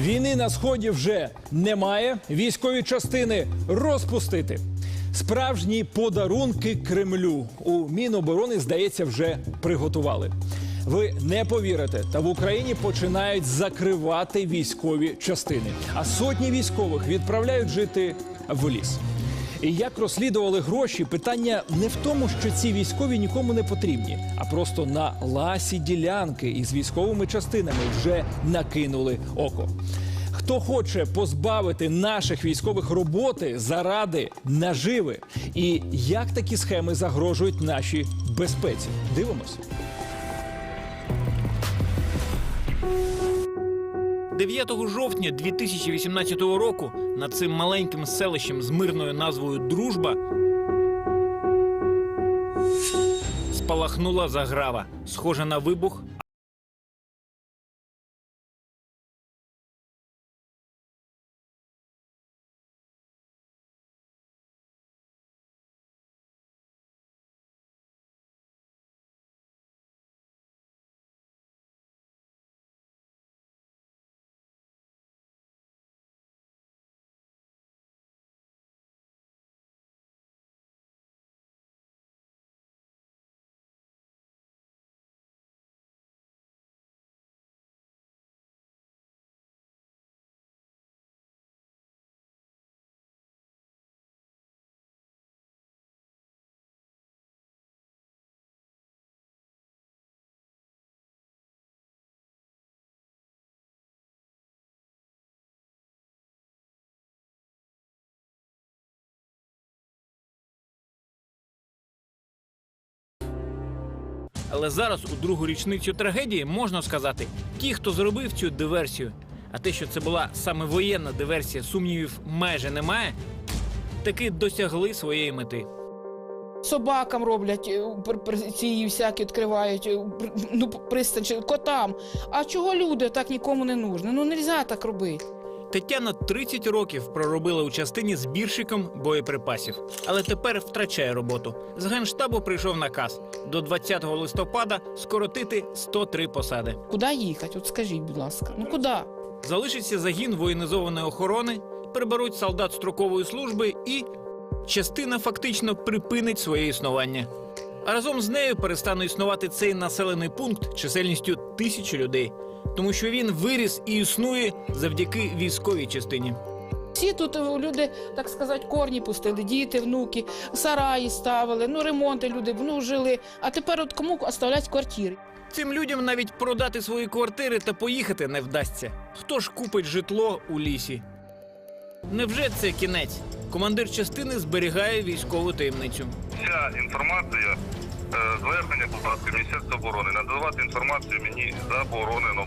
Війни на сході вже немає. Військові частини розпустити. Справжні подарунки Кремлю у Міноборони, здається, вже приготували. Ви не повірите, та в Україні починають закривати військові частини, а сотні військових відправляють жити в ліс. І як розслідували гроші, питання не в тому, що ці військові нікому не потрібні, а просто на ласі ділянки із військовими частинами вже накинули око. Хто хоче позбавити наших військових роботи заради наживи? І як такі схеми загрожують нашій безпеці? Дивимось. 9 жовтня 2018 року над цим маленьким селищем з мирною назвою Дружба спалахнула заграва, схожа на вибух. Але зараз, у другу річницю трагедії, можна сказати, ті, хто зробив цю диверсію, а те, що це була саме воєнна диверсія, сумнівів майже немає, таки досягли своєї мети. Собакам роблять е, ці всякі відкривають е, ну, пристань котам. А чого люди так нікому не нужні? Ну нельзя так робити. Тетяна 30 років проробила у частині збірщиком боєприпасів, але тепер втрачає роботу. З генштабу прийшов наказ до 20 листопада скоротити 103 посади. Куди їхати? От скажіть, будь ласка, ну куди? Залишиться загін воєнізованої охорони, приберуть солдат строкової служби і частина фактично припинить своє існування. А разом з нею перестане існувати цей населений пункт чисельністю тисячі людей, тому що він виріс і існує завдяки військовій частині. Всі тут е, люди, так сказати, корні пустили, діти, внуки, сараї ставили, ну ремонти люди ну, жили. А тепер от кому оставлять квартири? Цим людям навіть продати свої квартири та поїхати не вдасться. Хто ж купить житло у лісі? Невже це кінець? Командир частини зберігає військову таємницю. Вся інформація, е, звернення, будь ласка, Міністерства оборони, надавати інформацію мені заборонено.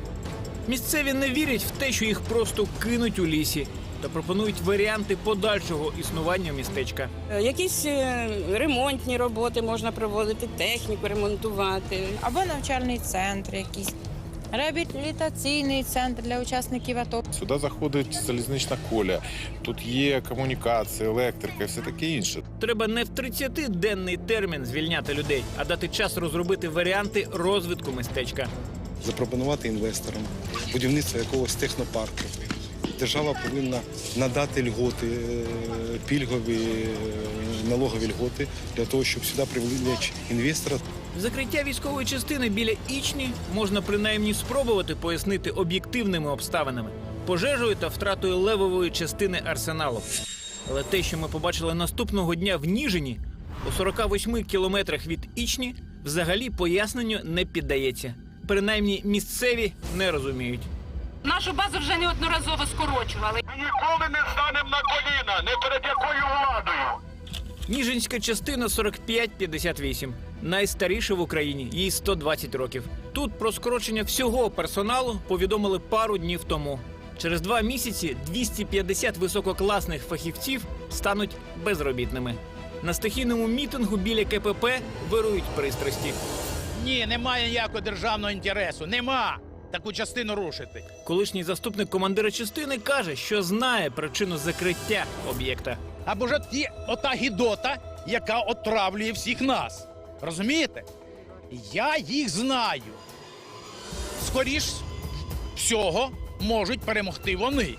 Місцеві не вірять в те, що їх просто кинуть у лісі, та пропонують варіанти подальшого існування містечка. Е, Якісь е, ремонтні роботи можна проводити, техніку ремонтувати. або навчальний центр якийсь, реабілітаційний центр для учасників АТО. Сюди заходить залізнична коля, тут є комунікація, електрика і все таке інше. Треба не в 30-денний термін звільняти людей, а дати час розробити варіанти розвитку містечка. запропонувати інвесторам будівництво якогось технопарку. Держава повинна надати льготи, е, пільгові е, налогові льготи для того, щоб сюди привлечь інвестора. Закриття військової частини біля Ічні можна принаймні спробувати пояснити об'єктивними обставинами пожежею та втратою левової частини арсеналу. Але те, що ми побачили наступного дня в Ніжині, у 48 кілометрах від Ічні, взагалі поясненню не піддається. Принаймні місцеві не розуміють. Нашу базу вже неодноразово скорочували. Ми ніколи не станемо на коліна, не перед якою владою. Ніжинська частина 4558. Найстаріша в Україні, їй 120 років. Тут про скорочення всього персоналу повідомили пару днів тому. Через два місяці 250 висококласних фахівців стануть безробітними. На стихійному мітингу біля КПП вирують пристрасті. Ні, немає ніякого державного інтересу. Нема таку частину рушити. Колишній заступник командира частини каже, що знає причину закриття об'єкта. Або ж ті ота гідота, яка отравлює всіх нас. Розумієте? Я їх знаю. Скоріш всього, можуть перемогти вони.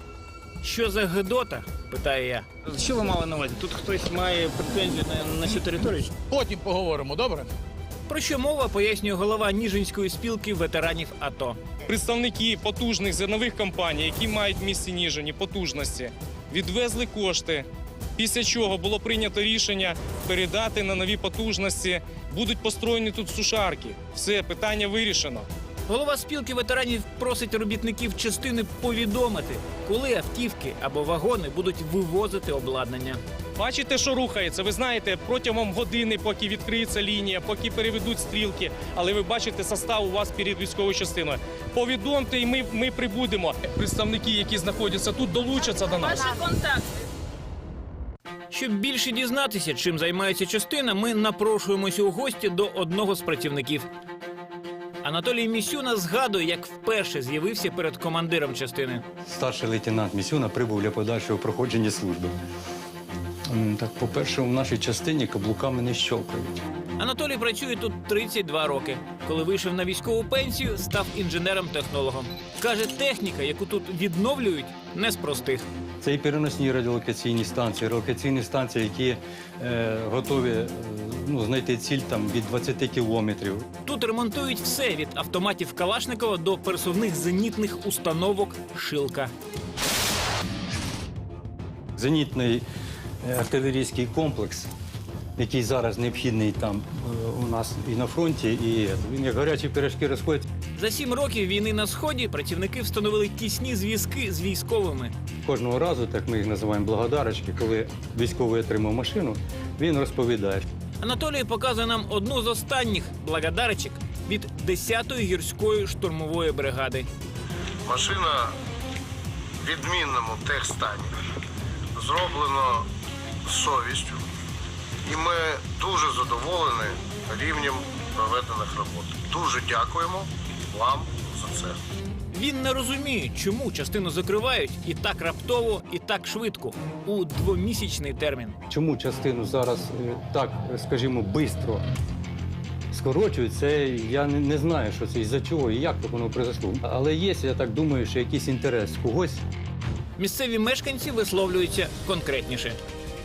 Що за гидота? питаю я. Що ви мали на увазі? Тут хтось має претензію на, на цю територію? Потім поговоримо, добре? Про що мова пояснює голова Ніжинської спілки ветеранів АТО. Представники потужних зернових компаній, які мають в місті Ніжині потужності, відвезли кошти. Після чого було прийнято рішення передати на нові потужності. Будуть построєні тут сушарки. Все, питання вирішено. Голова спілки ветеранів просить робітників частини повідомити, коли автівки або вагони будуть вивозити обладнання. Бачите, що рухається. Ви знаєте, протягом години, поки відкриється лінія, поки переведуть стрілки, але ви бачите состав у вас перед військовою частиною. Повідомте, і ми, ми прибудемо. Представники, які знаходяться тут, долучаться до нас. Щоб більше дізнатися, чим займається частина, ми напрошуємося у гості до одного з працівників. Анатолій Місюна згадує, як вперше з'явився перед командиром частини. Старший лейтенант Місюна прибув для подальшого проходження служби. Так, по-перше, в нашій частині каблуками не щелкають. Анатолій працює тут 32 роки. Коли вийшов на військову пенсію, став інженером-технологом. Каже, техніка, яку тут відновлюють, не з простих. Це і переносні радіолокаційні станції, радіолокаційні станції, які е, готові е, ну, знайти ціль там від 20 кілометрів. Тут ремонтують все від автоматів Калашникова до пересувних зенітних установок Шилка. Зенітний артилерійський комплекс, який зараз необхідний там е, у нас і на фронті, і е, він як гарячі пиріжки розходить. За сім років війни на сході працівники встановили тісні зв'язки з військовими. Кожного разу, так ми їх називаємо благодарочки, коли військовий отримав машину, він розповідає, Анатолій показує нам одну з останніх благодарочок від 10-ї гірської штурмової бригади. Машина в відмінному техстані. Зроблено совістю. І ми дуже задоволені рівнем проведених робот. Дуже дякуємо вам за це. Він не розуміє, чому частину закривають і так раптово, і так швидко у двомісячний термін. Чому частину зараз е, так, е, скажімо, швидко скорочують, це я не, не знаю, що це із-за чого і як так воно произошло. Але є, я так думаю, що якийсь інтерес когось. Місцеві мешканці висловлюються конкретніше.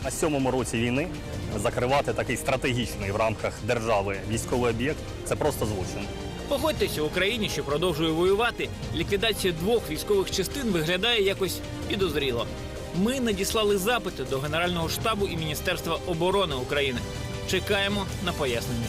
На сьомому році війни закривати такий стратегічний в рамках держави військовий об'єкт це просто злочин. Погодьтеся, Україні, що продовжує воювати, ліквідація двох військових частин виглядає якось підозріло. Ми надіслали запити до Генерального штабу і Міністерства оборони України. Чекаємо на пояснення.